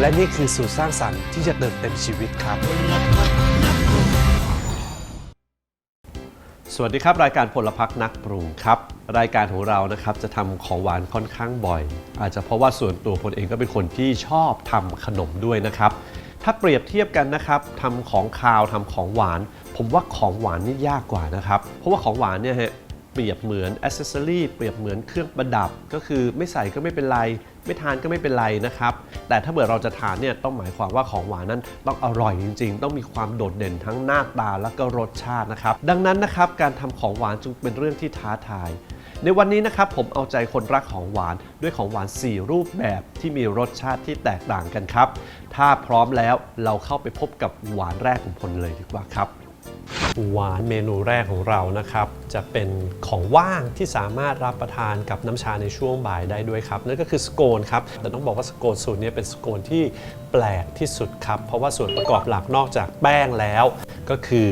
และนี่คือสูตรสร้างสรรค์ที่จะเติมเต็มชีวิตครับ สวัสดีครับ รายการพลพักนักปรุงครับ รายการของเรานะครับจะทำของหวานค่อนข้างบ่อย อาจจะเพราะว่าส่วนตัวพลเองก็เป็นคนที่ชอบทำขนมด้วยนะครับ ถ้าเปรียบเทียบกันนะครับทำของคาวทำของหวาน ผมว่าของหวานนี่ยากกว่านะครับ เพราะว่าของหวานเนี่ยฮะเปรียบเหมือนอ c เซสซอรีเปรียบเหมือนเครื่องประดับ ก็คือไม่ใส่ก็ไม่เป็นไร ไม่ทานก็ไม่เป็นไรนะครับ แต่ถ้าเกิดเราจะทานเนี่ยต้องหมายความว่าของหวานนั้นต้องอร่อยจริง ๆ ต้องมีความโดดเด่นทั้งหน้าตาและก็รสชาตินะครับ ดังนั้นนะครับการทำของหวานจึงเป็นเรื่องที่ท้าทายในวันนี้นะครับผมเอาใจคนรักของหวานด้วยของหวาน 4 รูปแบบที่มีรสชาติที่แตกต่างกันครับ ถ้าพร้อมแล้วเราเข้าไปพบกับหวานแรกของพลเลยดีกว่าครับ หวานเมนูแรกของเรานะครับ จะเป็นของว่างที่สามารถรับประทานกับน้ำชาในช่วงบ่ายได้ด้วยครับนั่นก็คือสโกนครับแต่ต้องบอกว่าสโกนสูตรนี้เป็นสโกนที่แปลกที่สุดครับ เพราะว่าส่วนประกอบหลักนอกจากแป้งแล้วก็คือ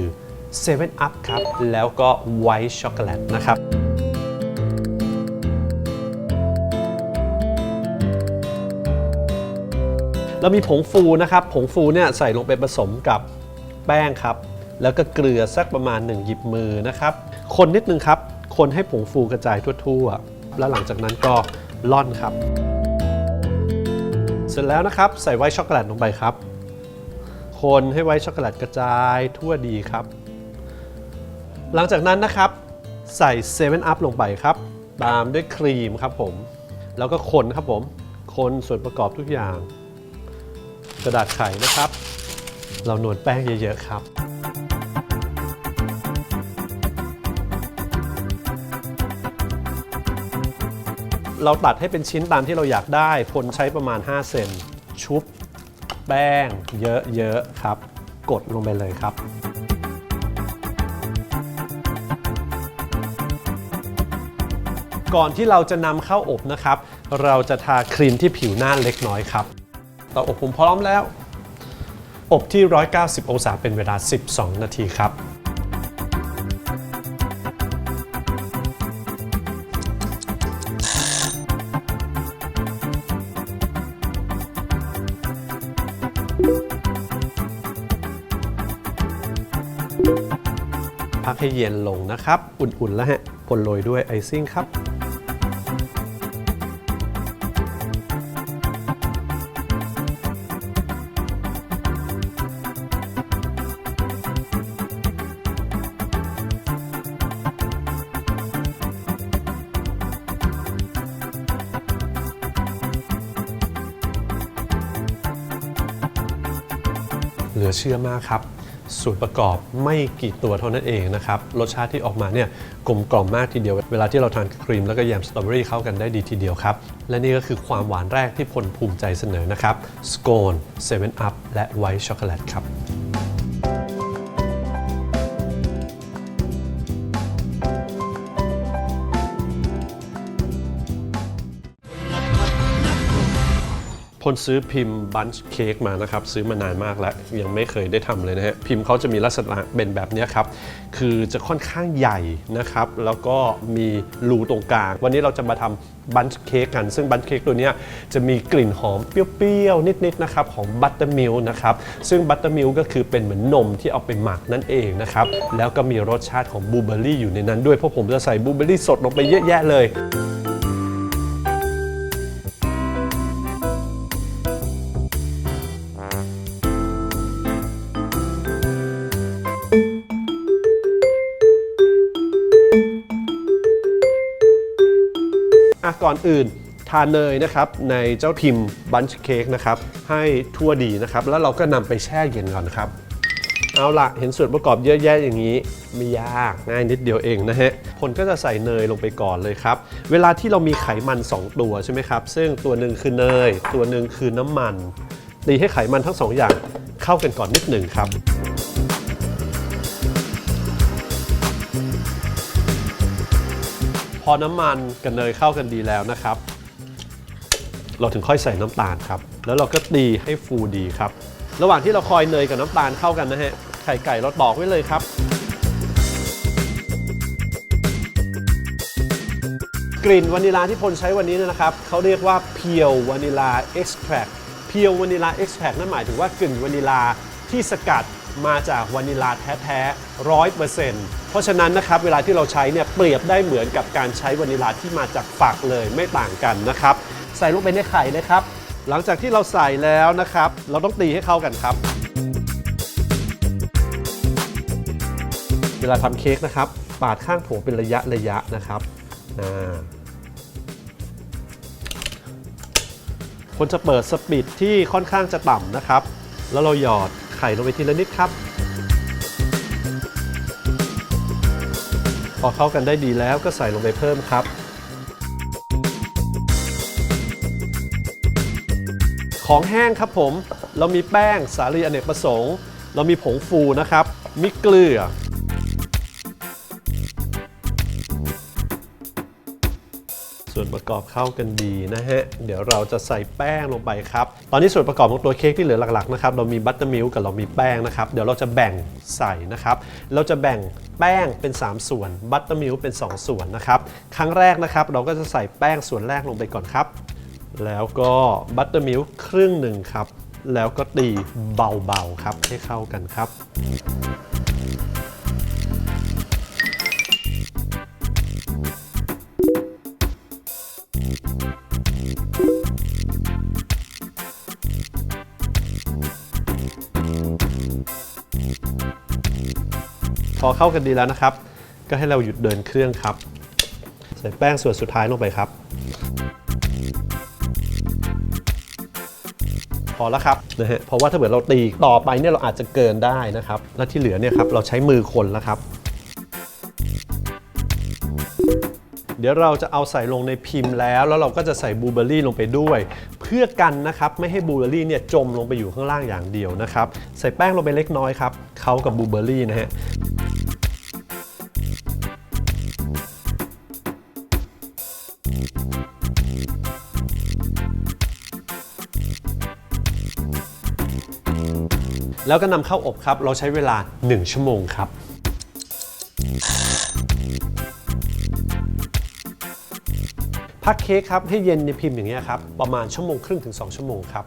7 Up ครับ แล้วก็ไวท์ช็อกโกแลตนะครับเรามีผงฟูนะครับ ผงฟูเนี่ยใส่ลงไปผสมกับแป้งครับ แล้วก็เกลือสักประมาณ 1 หยิบมือนะครับ คนนิดนึงครับ คนให้ผงฟูกระจายทั่วๆ แล้วหลังจากนั้นก็ล่อนครับ เสร็จแล้วนะครับใส่ไวท์ช็อกโกแลตลงไปครับ คนให้ไวท์ช็อกโกแลตกระจายทั่วดีครับ หลังจากนั้นนะครับ ใส่7 Up ลงไปครับ ตามด้วยครีมครับผม แล้วก็คนครับผม คนส่วนประกอบทุกอย่าง กระดาษไขนะครับ เรานวดแป้งเยอะๆครับ เราตัดให้เป็นชิ้นตามที่เราอยากได้พลใช้ประมาณ 5 เซนชุบแป้งเยอะๆครับ กดลงไปเลยครับ ก่อนที่เราจะนำเข้าอบนะครับ เราจะทาครีมที่ผิวหน้าเล็กน้อยครับเตาอบผมพร้อมแล้ว อบที่ 190 องศาเป็นเวลา 12 นาทีครับ ให้เย็นลงนะครับ อุ่นๆแล้วฮะพลโรยด้วยไอซิ่งครับเหลือเชื่อมากครับ สูตรประกอบไม่กี่ตัวเท่านั้นเองนะครับ รสชาติที่ออกมาเนี่ยกลมกล่อมมากทีเดียว เวลาที่เราทานครีมแล้วก็แยมสตรอเบอรี่เข้ากันได้ดีทีเดียวครับ และนี่ก็คือความหวานแรกที่พลภูมิใจเสนอนะครับสโกนเซเว่นอัพและไวท์ช็อกโกแลตครับ พลซื้อพิมพ์บันช์เค้กมานะครับ ซื้อมานานมากแล้ว ยังไม่เคยได้ทำเลยนะฮะ พิมพ์เขาจะมีลักษณะเป็นแบบนี้ครับ คือจะค่อนข้างใหญ่นะครับ แล้วก็มีรูตรงกลาง วันนี้เราจะมาทำบันช์เค้กกัน ซึ่งบันช์เค้กตัวนี้จะมีกลิ่นหอมเปรี้ยวๆ นิดๆนะครับของบัตเตอร์มิลนะครับ ซึ่งบัตเตอร์มิลก็คือเป็นเหมือนนมที่เอาไปหมักนั่นเองนะครับ แล้วก็มีรสชาติของบลูเบอร์รี่อยู่ในนั้นด้วย เพราะผมจะใส่บลูเบอร์รี่สดลงไปเยอะแยะเลย อะก่อนอื่นทานเนยนะครับในเจ้าพิมพ์บันช์เค้กนะครับให้ทั่วดีนะครับ แล้วเราก็นำไปแช่เย็นก่อนครับ เอาละเห็นส่วนประกอบเยอะแยะอย่างนี้ไม่ยากง่ายนิดเดียวเองนะฮะคนก็จะใส่เนยลงไปก่อนเลยครับ เวลาที่เรามีไขมัน 2 ตัวใช่ไหมครับ ซึ่งตัวหนึ่งคือเนย ตัวหนึ่งคือน้ำมันตีให้ไขมันทั้งสองอย่างเข้ากันก่อนนิดหนึ่งครับ อน้ำมันกับเนยเข้ากันดีแล้วนะครับ เราถึงค่อยใส่น้ำตาลครับ แล้วเราก็ตีให้ฟูดีครับ ระหว่างที่เราคอยเนยกับน้ำตาลเข้ากันนะฮะไข่ไก่เราตอกไว้เลยครับ กลิ่นวานิลาที่พลใช้วันนี้นะครับเขาเรียกว่าเพียววานิลาเอ็กซ์แทร p พียววานิลาเอ็กซ์แพนั่นหมายถึงว่ากลิ่นวานิลาที่สกัด มาจากวานิลาแท้ๆร้อยเปอร์เซ็นต์เพราะฉะนั้นนะครับเวลาที่เราใช้เนี่ยเปรียบได้เหมือนกับการใช้วานิลาที่มาจากฝักเลยไม่ต่างกันนะครับ ใส่ลงไปในไข่เลยครับ หลังจากที่เราใส่แล้วนะครับ เราต้องตีให้เข้ากันครับ เวลาทำเค้กนะครับ ปาดข้างโถเป็นระยะระยะนะครับอ่าควรจะเปิดสปีดที่ค่อนข้างจะต่ำนะครับ แล้วเราหยอด ไข่ลงไปทีละนิดครับ พอเข้ากันได้ดีแล้วก็ใส่ลงไปเพิ่มครับ ของแห้งครับผม เรามีแป้งสาลีอเนกประสงค์ เรามีผงฟูนะครับ มีเกลือ ประกอบเข้ากันดีนะฮะ เดี๋ยวเราจะใส่แป้งลงไปครับ ตอนนี้ส่วนประกอบของตัวเค้กที่เหลือหลักๆนะครับ เรามีบัตเตอร์มิลกับเรามีแป้งนะครับ เดี๋ยวเราจะแบ่งใส่นะครับ เราจะแบ่งแป้งเป็น 3 ส่วน บัตเตอร์มิลเป็น 2 ส่วนนะครับ ครั้งแรกนะครับ เราก็จะใส่แป้งส่วนแรกลงไปก่อนครับ แล้วก็บัตเตอร์มิลครึ่งหนึ่งครับ แล้วก็ตีเบาๆครับให้เข้ากันครับ อเข้ากันดีแล้วนะครับ ก็ให้เราหยุดเดินเครื่องครับ ใส่แป้งส่วนสุดท้ายลงไปครับ พอแล้วครับนะฮะเพราะว่าถ้าเกิดเราตีต่อไปเนี่ยเราอาจจะเกินได้นะครับ และที่เหลือเนี่ยครับเราใช้มือคนแล้วครับ เดี๋ยวเราจะเอาใส่ลงในพิมพ์แล้ว แล้วเราก็จะใส่บลูเบอร์รี่ลงไปด้วย เพื่อกันนะครับไม่ให้บลูเบอร์รี่เนี่ยจมลงไปอยู่ข้างล่างอย่างเดียวนะครับ ใส่แป้งลงไปเล็กน้อยครับเขากับบลูเบอร์รี่นะฮะ แล้วก็นำเข้าอบครับ เราใช้เวลา 1 ชั่วโมงครับ พักเค้กครับให้เย็นในพิมพ์อย่างเงี้ยครับ ประมาณชั่วโมงครึ่งถึง 2 ชั่วโมงครับ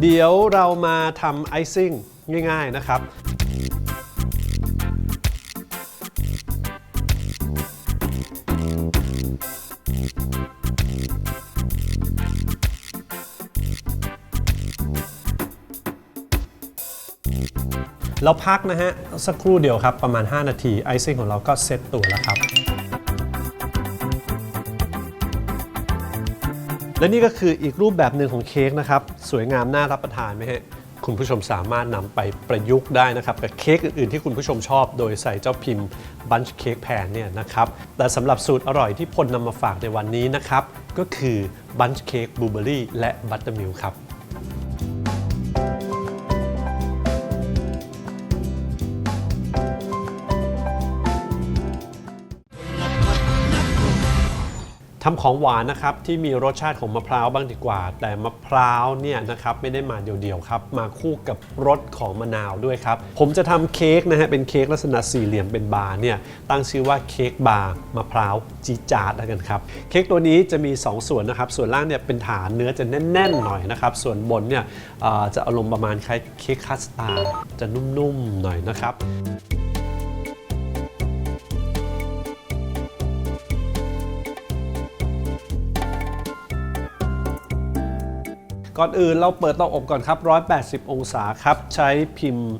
เดี๋ยวเรามาทำไอซิ่งง่าย ๆ นะครับ เราพักนะฮะ สักครู่เดียวครับ ประมาณ 5 นาทีไอซิ่งของเราก็เซตตัวแล้วครับ และนี่ก็คืออีกรูปแบบหนึ่งของเค้กนะครับ สวยงามน่ารับประทานไหมฮะคุณผู้ชมสามารถนำไปประยุกต์ได้นะครับ กับเค้กอื่นๆที่คุณผู้ชมชอบ โดยใส่เจ้าพิมพ์บันช์เค้กแพนเนี่ยนะครับแต่สำหรับสูตรอร่อยที่พลนำมาฝากในวันนี้นะครับ ก็คือบันช์เค้กบลูเบอรี่และบัตเตอร์มิลครับ ทำของหวานนะครับที่มีรสชาติของมะพร้าวบ้างดีกว่า แต่มะพร้าวเนี่ยนะครับไม่ได้มาเดียวๆครับมาคู่กับรสของมะนาวด้วยครับ ผมจะทำเค้กนะฮะเป็นเค้กลักษณะสี่เหลี่ยมเป็นบาร์เนี่ยตั้งชื่อว่าเค้กบาร์มะพร้าวจีจาดแล้วกันครับเค้กตัวนี้จะมี 2 ส่วนนะครับ ส่วนล่างเนี่ยเป็นฐานเนื้อจะแน่นๆหน่อยนะครับส่วนบนเนี่ยจะอารมณ์ประมาณคล้ายเค้กคัสตาร์จะนุ่มๆหน่อยนะครับ ก่อนอื่นเราเปิดเตาอบก่อนครับ 180 องศาครับ ใช้พิมพ์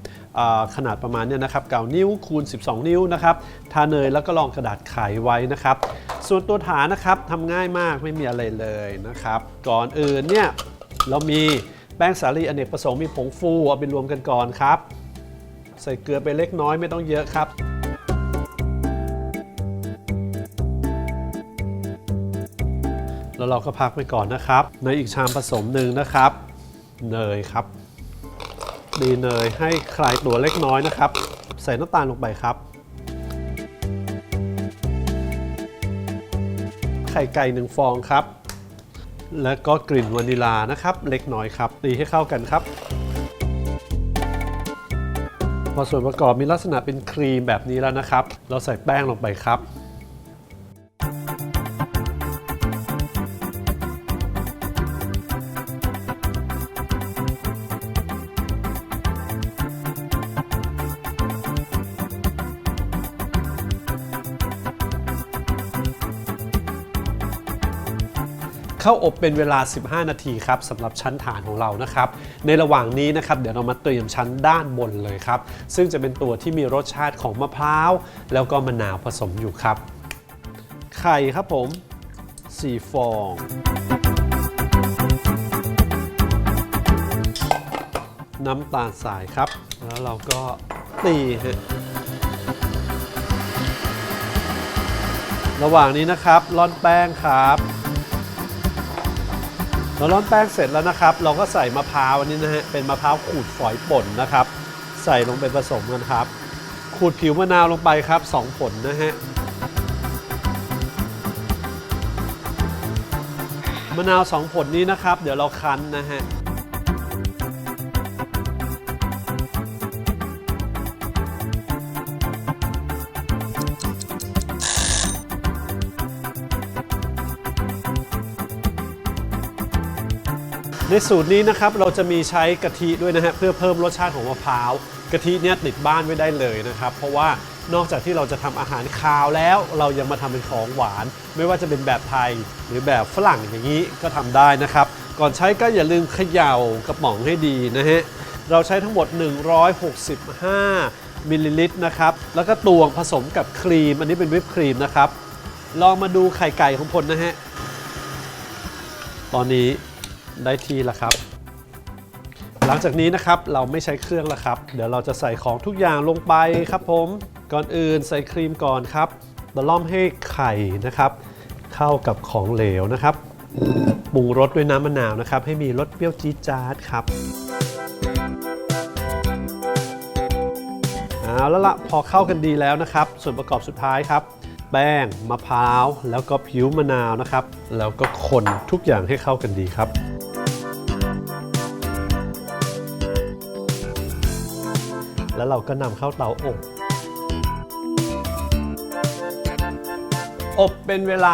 ขนาดประมาณเนี้นะครับ9นิ้วคูณ 12 นิ้วนะครับ ทาเนยแล้วก็รองกระดาษไขไว้นะครับ ส่วนตัวฐานนะครับทำง่ายมากไม่มีอะไรเลยนะครับ ก่อนอื่นเนี่ยเรามีแป้งสาลีอเนกประสงค์มีผงฟูเอาไปรวมกันก่อนครับ ใส่เกลือไปเล็กน้อยไม่ต้องเยอะครับ เราก็พักไปก่อนนะครับ ในอีกชามผสมหนึ่งนะครับ เนยครับดีเนยให้คลายตัวเล็กน้อยนะครับ ใส่น้ำตาลลงไปครับ ไข่ไก่หนึ่งฟองครับ และก็กลิ่นวานิลานะครับ เล็กน้อยครับตีให้เข้ากันครับพอส่วนประกอบมีลักษณะเป็นครีมแบบนี้แล้วนะครับ เราใส่แป้งลงไปครับ เข้าอบเป็นเวลา 15 นาทีครับสำหรับชั้นฐานของเรานะครับ ในระหว่างนี้นะครับเดี๋ยวเรามาเตรียมชั้นด้านบนเลยครับ ซึ่งจะเป็นตัวที่มีรสชาติของมะพร้าว แล้วก็มะนาวผสมอยู่ครับ ไข่ครับผม4ฟองน้ำตาลสายครับ แล้วเราก็ตีฮะระหว่างนี้นะครับร่อนแป้งครับ เราร่อนแป้งเสร็จแล้วนะครับ เราก็ใส่มะพร้าวอันนี้นะฮะเป็นมะพร้าวขูดฝอยป่นนะครับ ใส่ลงไปผสมกันครับ ขูดผิวมะนาวลงไปครับสองผลนะฮะมะนาวสองผลนี้นะครับ เดี๋ยวเราคั้นนะฮะ ในสูตรนี้นะครับเราจะมีใช้กะทิด้วยนะฮะเพื่อเพิ่มรสชาติของมะพร้าวกะทิเนี่ยติดบ้านไว้ได้เลยนะครับ เพราะว่านอกจากที่เราจะทำอาหารคาวแล้ว เรายังมาทำเป็นของหวาน ไม่ว่าจะเป็นแบบไทยหรือแบบฝรั่งอย่างนี้ก็ทำได้นะครับ ก่อนใช้ก็อย่าลืมเขย่ากระป๋องให้ดีนะฮะเราใช้ทั้งหมด 165มิลลิลิตรนะครับแล้วก็ตวงผสมกับครีม อันนี้เป็นวิปครีมนะครับลองมาดูไข่ไก่ของพลนะฮะตอนนี้ ได้ทีแล้วครับ หลังจากนี้นะครับเราไม่ใช้เครื่องแล้วครับ เดี๋ยวเราจะใส่ของทุกอย่างลงไปครับผม ก่อนอื่นใส่ครีมก่อนครับตะล่อมให้ไข่นะครับ เข้ากับของเหลวนะครับปรุงรสด้วยน้ำมะนาวนะครับ ให้มีรสเปรี้ยวจี๊ดจ๊าดครับเอาแล้วละพอเข้ากันดีแล้วนะครับ ส่วนประกอบสุดท้ายครับ แป้งมะพร้าว แล้วก็ผิวมะนาวนะครับ แล้วก็คนทุกอย่างให้เข้ากันดีครับ แล้วเราก็นำเข้าเตาอบอบเป็นเวลา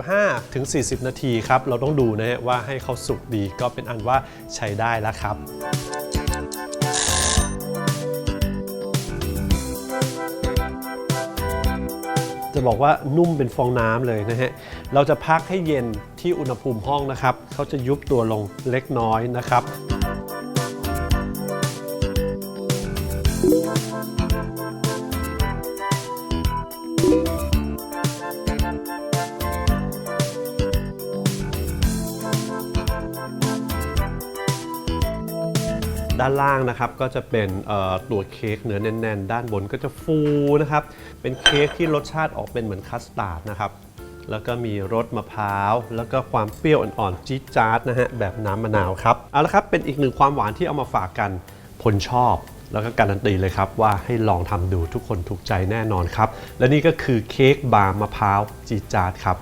35ถึง40นาทีครับ เราต้องดูนะฮะว่าให้เขาสุกดีก็เป็นอันว่าใช้ได้แล้วครับจะบอกว่านุ่มเป็นฟองน้ำเลยนะฮะ เราจะพักให้เย็นที่อุณหภูมิห้องนะครับ เขาจะยุบตัวลงเล็กน้อยนะครับ ด้านล่างนะครับก็จะเป็นตัวเค้กเนื้อแน่นๆ ด้านบนก็จะฟูนะครับเป็นเค้กที่รสชาติออกเป็นเหมือนคัสตาร์ดนะครับแล้วก็มีรสมะพร้าว แล้วก็ความเปรี้ยวอ่อนๆจี๊ดจ๊าดนะฮะแบบน้ำมะนาวครับเอาละครับเป็นอีกหนึ่งความหวานที่เอามาฝากกันพลชอบ แล้วก็การันตีเลยครับว่าให้ลองทำดูทุกคนถูกใจแน่นอนครับ และนี่ก็คือเค้กบาร์มะพร้าวจี๊ดจ๊าดครับ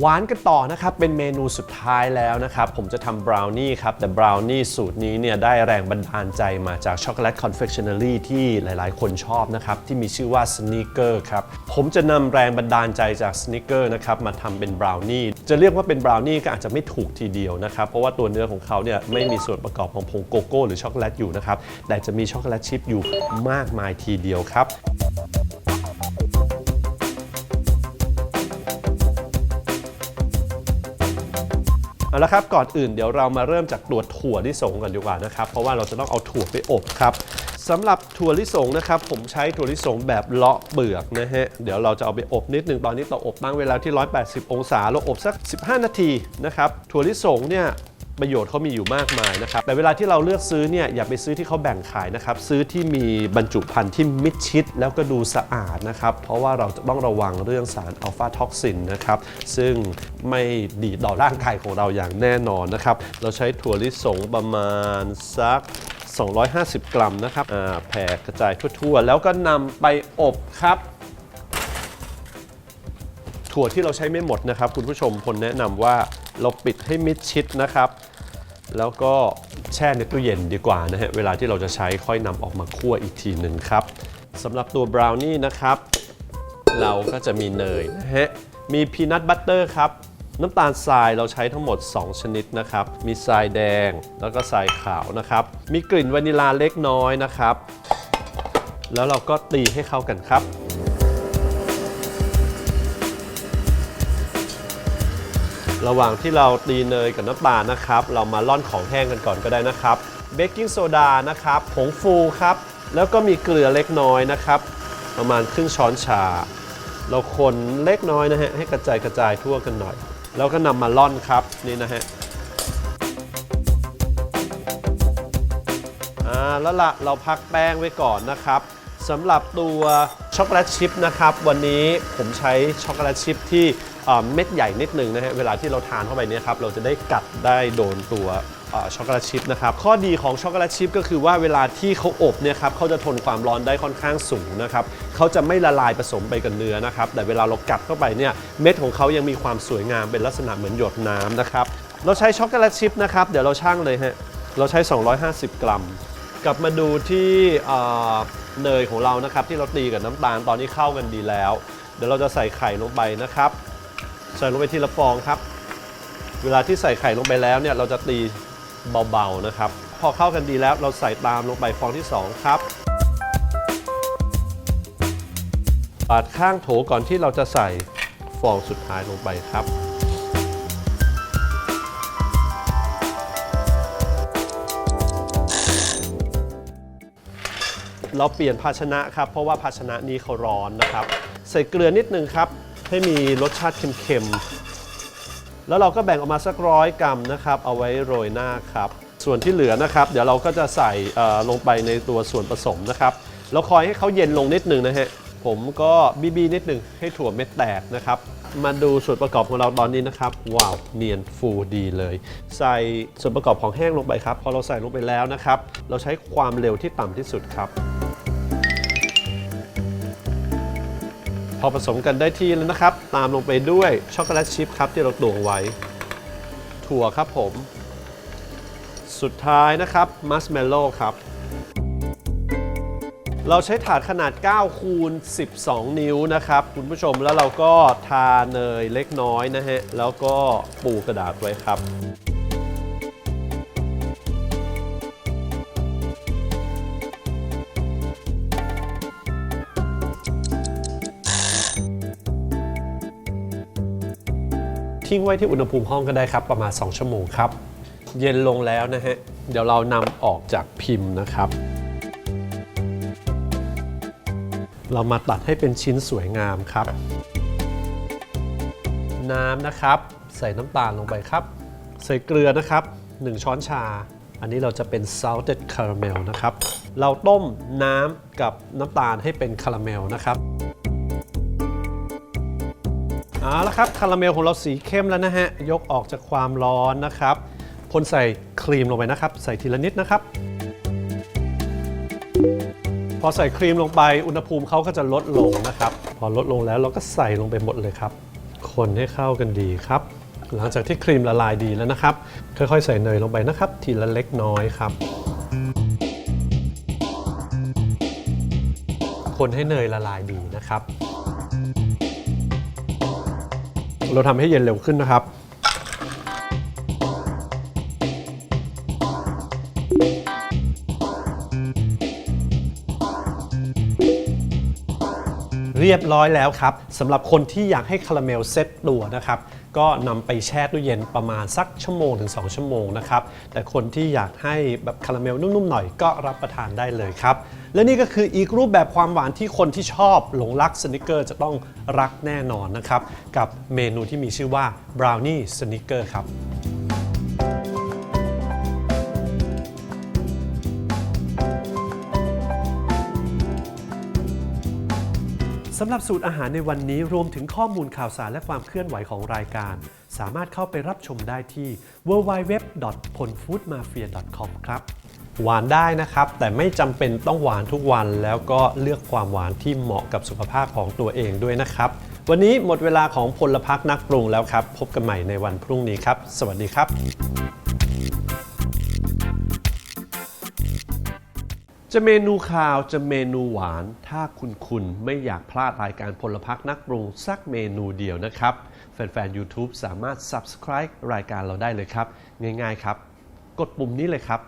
หวานกันต่อนะครับ เป็นเมนูสุดท้ายแล้วนะครับ ผมจะทำบราวนี่ครับ แต่บราวนี่สูตรนี้เนี่ยได้แรงบันดาลใจมาจากช็อกโกแลตคอนเฟ c ชัน n รีที่หลายๆ คนชอบนะครับ ที่มีชื่อว่าส n น a เกอร์ครับ ผมจะนำแรงบันดาลใจจากส n น a เกอร์นะครับ มาทำเป็นบราวนี่จะเรียกว่าเป็นบราวนี่ก็อาจจะไม่ถูกทีเดียวนะครับ เพราะว่าตัวเนื้อของเขาเนี่ยไม่มีส่วนประกอบของผงโกโก้หรือช็อกโกแลตอยู่นะครับแต่จะมีช็อกโกแลตชิพอยู่มากมายทีเดียวครับ เอาละครับก่อนอื่นเดี๋ยวเรามาเริ่มจากตัวถั่วลิสงกันดีกว่านะครับ เพราะว่าเราจะต้องเอาถั่วไปอบครับสำหรับถั่วลิสงนะครับผมใช้ถั่วลิสงแบบเลาะเปลือกนะฮะเดี๋ยวเราจะเอาไปอบนิดนึงตอนนี้เตาอบตั้งเวลาที่ 180 องศาเราอบสัก 15 นาทีนะครับถั่วลิสงเนี่ย ประโยชน์เขามีอยู่มากมายนะครับ แต่เวลาที่เราเลือกซื้อเนี่ยอย่าไปซื้อที่เขาแบ่งขายนะครับ ซื้อที่มีบรรจุภัณฑ์ที่มิดชิด แล้วก็ดูสะอาดนะครับ เพราะว่าเราจะต้องระวังเรื่องสารอัลฟาท็อกซินนะครับ ซึ่งไม่ดีต่อร่างกายของเราอย่างแน่นอนนะครับ เราใช้ถั่วลิสงประมาณสัก250 กรัมนะครับอ่าแผ่กระจายทั่วๆ แล้วก็นำไปอบครับ ถั่วที่เราใช้ไม่หมดนะครับ คุณผู้ชมพลแนะนำว่า เราปิดให้มิดชิดนะครับ แล้วก็แช่ในตู้เย็นดีกว่านะฮะ เวลาที่เราจะใช้ค่อยนำออกมาคั่วอีกทีหนึ่งครับสำหรับตัวบราวนี่นะครับ เราก็จะมีเนยนะฮะ มีพีนัทบัตเตอร์ครับน้ำตาลทรายเราใช้ทั้งหมด 2 ชนิดนะครับ มีทรายแดงแล้วก็ทรายขาวนะครับ มีกลิ่นวานิลาเล็กน้อยนะครับ แล้วเราก็ตีให้เข้ากันครับ ระหว่างที่เราตีเนยกับน้ำตาลนะครับ เรามาล่อนของแห้งกันก่อนก็ได้นะครับ เบกกิ้งโซดานะครับ ผงฟูครับ แล้วก็มีเกลือเล็กน้อยนะครับ ประมาณครึ่งช้อนชา เราคนเล็กน้อยนะฮะ ให้กระจายกระจายทั่วกันหน่อย แล้วก็นำมาล่อนครับนี่นะฮะอ่าแล้วละเราพักแป้งไว้ก่อนนะครับสำหรับตัวช็อกโกแลตชิพนะครับ วันนี้ผมใช้ช็อกโกแลตชิพที่ เม็ดใหญ่นิดนึงนะฮะเวลาที่เราทานเข้าไปเนี่ยครับเราจะได้กัดได้โดนตัวช็อกโกแลตชิพนะครับข้อดีของช็อกโกแลตชิพก็คือว่าเวลาที่เขาอบเนี่ยครับเขาจะทนความร้อนได้ค่อนข้างสูงนะครับเขาจะไม่ละลายผสมไปกับเนื้อนะครับแต่เวลาเรากัดเข้าไปเนี่ยเม็ดของเขายังมีความสวยงามเป็นลักษณะเหมือนหยดน้ำนะครับเราใช้ช็อกโกแลตชิพนะครับเดี๋ยวเราชั่งเลยฮะเราใช้ 250 กรัม กลับมาดูที่เอ่อเนยของเรานะครับที่เราตีกับน้ำตาลตอนนี้เข้ากันดีแล้ว เดี๋ยวเราจะใส่ไข่ลงไปนะครับ ใส่ลงไปทีละฟองครับ เวลาที่ใส่ไข่ลงไปแล้วเนี่ยเราจะตีเบาๆนะครับ พอเข้ากันดีแล้วเราใส่ตามลงไปฟองที่ 2 ครับปาดข้างโถก่อนที่เราจะใส่ฟองสุดท้ายลงไปครับ เราเปลี่ยนภาชนะครับ เพราะว่าภาชนะนี้เขาร้อนนะครับ ใส่เกลือนิดนึงครับ ให้มีรสชาติเค็มๆ แล้วเราก็แบ่งออกมาสักร้อยกรัมนะครับ เอาไว้โรยหน้าครับ ส่วนที่เหลือนะครับ เดี๋ยวเราก็จะใส่ลงไปในตัวส่วนผสมนะครับ เราคอยให้เขาเย็นลงนิดนึงนะฮะ ผมก็บีบีนิดนึงให้ถั่วเม็ดแตกนะครับ มาดูส่วนประกอบของเราตอนนี้นะครับ ว้าว เนียนฟูดีเลย ใส่ส่วนประกอบของแห้งลงไปครับ พอเราใส่ลงไปแล้วนะครับ เราใช้ความเร็วที่ต่ำที่สุดครับ พอผสมกันได้ที่แล้วนะครับ ตามลงไปด้วยช็อกโกแลตชิพครับที่เราตวงไว้ ถั่วครับผม สุดท้ายนะครับมัสเมลโล่ครับ เราใช้ถาดขนาด 9 คูณ 12 นิ้วนะครับ คุณผู้ชมแล้วเราก็ทาเนยเล็กน้อยนะฮะ แล้วก็ปูกระดาษไว้ครับ ทิ้งไว้ที่อุณหภูมิห้องก็ได้ครับ ประมาณ 2 ชั่วโมงครับ เย็นลงแล้วนะฮะ เดี๋ยวเรานำออกจากพิมพ์นะครับ เรามาตัดให้เป็นชิ้นสวยงามครับ น้ำนะครับ ใส่น้ำตาลลงไปครับ ใส่เกลือนะครับ 1 ช้อนชา อันนี้เราจะเป็น salted caramel นะครับ เราต้มน้ำกับน้ำตาลให้เป็นคาราเมลนะครับ เอาละครับคาราเมลของเราสีเข้มแล้วนะฮะ ยกออกจากความร้อนนะครับพ่นใส่ครีมลงไปนะครับ ใส่ทีละนิดนะครับ พอใส่ครีมลงไปอุณหภูมิเขาก็จะลดลงนะครับ พอลดลงแล้วเราก็ใส่ลงไปหมดเลยครับ คนให้เข้ากันดีครับ หลังจากที่ครีมละลายดีแล้วนะครับ ค่อยๆ ใส่เนยลงไปนะครับ ทีละเล็กน้อยครับ คนให้เนยละลายดีนะครับ เราทำให้เย็นเร็วขึ้นนะครับ เรียบร้อยแล้วครับสำหรับคนที่อยากให้คาราเมลเซ็ตตัวนะครับก็นำไปแช่ตู้เย็นประมาณสักชั่วโมงถึง 2 ชั่วโมงนะครับแต่คนที่อยากให้แบบคาราเมลนุ่มๆหน่อยก็รับประทานได้เลยครับ และนี่ก็คืออีกรูปแบบความหวานที่คนที่ชอบหลงรักสนิกเกอร์จะต้องรักแน่นอนนะครับ กับเมนูที่มีชื่อว่าบราวนี่สนิกเกอร์ครับสำหรับสูตรอาหารในวันนี้รวมถึงข้อมูลข่าวสารและความเคลื่อนไหวของรายการ สามารถเข้าไปรับชมได้ที่ www.ponfoodmafia.com ครับ หวานได้นะครับ แต่ไม่จำเป็นต้องหวานทุกวัน แล้วก็เลือกความหวานที่เหมาะกับสุขภาพของตัวเองด้วยนะครับ วันนี้หมดเวลาของพลพักนักปรุงแล้วครับ พบกันใหม่ในวันพรุ่งนี้ครับ สวัสดีครับ จะเมนูข่าวจะเมนูหวาน ถ้าคุณคุณไม่อยากพลาดรายการพลพักนักปรุงสักเมนูเดียวนะครับ แฟนๆ YouTube สามารถ subscribe รายการเราได้เลยครับ ง่ายๆครับ กดปุ่มนี้เลยครับ